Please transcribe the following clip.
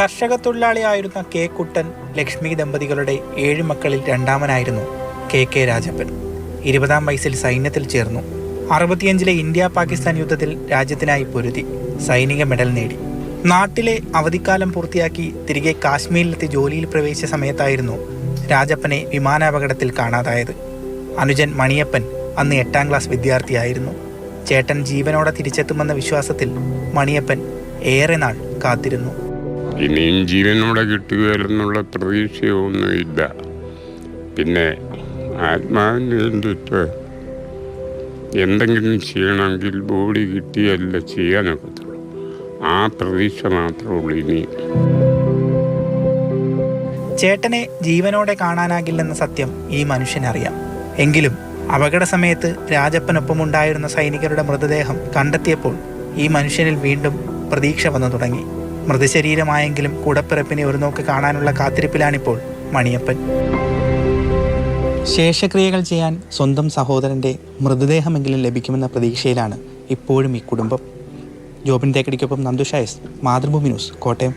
കർഷക തൊഴിലാളിയായിരുന്ന കെ കുട്ടൻ ലക്ഷ്മി ദമ്പതികളുടെ ഏഴ് മക്കളിൽ രണ്ടാമനായിരുന്നു കെ കെ രാജപ്പൻ. ഇരുപതാം വയസ്സിൽ സൈന്യത്തിൽ ചേർന്നു. അറുപത്തിയഞ്ചിലെ ഇന്ത്യ പാകിസ്ഥാൻ യുദ്ധത്തിൽ രാജ്യത്തിനായി പൊരുതി സൈനിക മെഡൽ നേടി. നാട്ടിലെ അവധിക്കാലം പൂർത്തിയാക്കി തിരികെ കാശ്മീരിലെത്തി ജോലിയിൽ പ്രവേശിച്ച സമയത്തായിരുന്നു രാജപ്പനെ വിമാനാപകടത്തിൽ കാണാതായത്. അനുജൻ മണിയപ്പൻ അന്ന് എട്ടാം ക്ലാസ് വിദ്യാർത്ഥിയായിരുന്നു. ചേട്ടൻ ജീവനോടെ തിരിച്ചെത്തുമെന്ന വിശ്വാസത്തിൽ മണിയപ്പൻ ഏറെ നാൾ കാത്തിരുന്നു. ഇനിയും ജീവനോടെ കിട്ടുകയില്ലെന്നുള്ള പ്രതീക്ഷയൊന്നുമില്ല. പിന്നെ ആത്മാവിന് വേണ്ടിയിട്ട് എന്തെങ്കിലും ചെയ്യണമെങ്കിൽ ബോഡി കിട്ടിയല്ല ചെയ്യാനൊക്കത്തുള്ളൂ. ആ പ്രതീക്ഷ മാത്രമേ ഉള്ളൂ ഇനി. ചേട്ടനെ ജീവനോടെ കാണാനാകില്ലെന്ന സത്യം ഈ മനുഷ്യനറിയാം. എങ്കിലും അപകട സമയത്ത് രാജപ്പനൊപ്പമുണ്ടായിരുന്ന സൈനികരുടെ മൃതദേഹം കണ്ടെത്തിയപ്പോൾ ഈ മനുഷ്യനിൽ വീണ്ടും പ്രതീക്ഷ വന്നു തുടങ്ങി. മൃതശരീരമായെങ്കിലും കൂടപ്പിറപ്പിനെ ഒരു നോക്ക് കാണാനുള്ള കാത്തിരിപ്പിലാണിപ്പോൾ മണിയപ്പൻ. ശേഷക്രിയകൾ ചെയ്യാൻ സ്വന്തം സഹോദരന്റെ മൃതദേഹമെങ്കിലും ലഭിക്കുമെന്ന പ്രതീക്ഷയിലാണ് ഇപ്പോഴും ഈ കുടുംബം. ജോബിൻ തേക്കടിക്കൊപ്പം നന്ദുഷായസ് മാതൃഭൂമി ന്യൂസ് കോട്ടയം.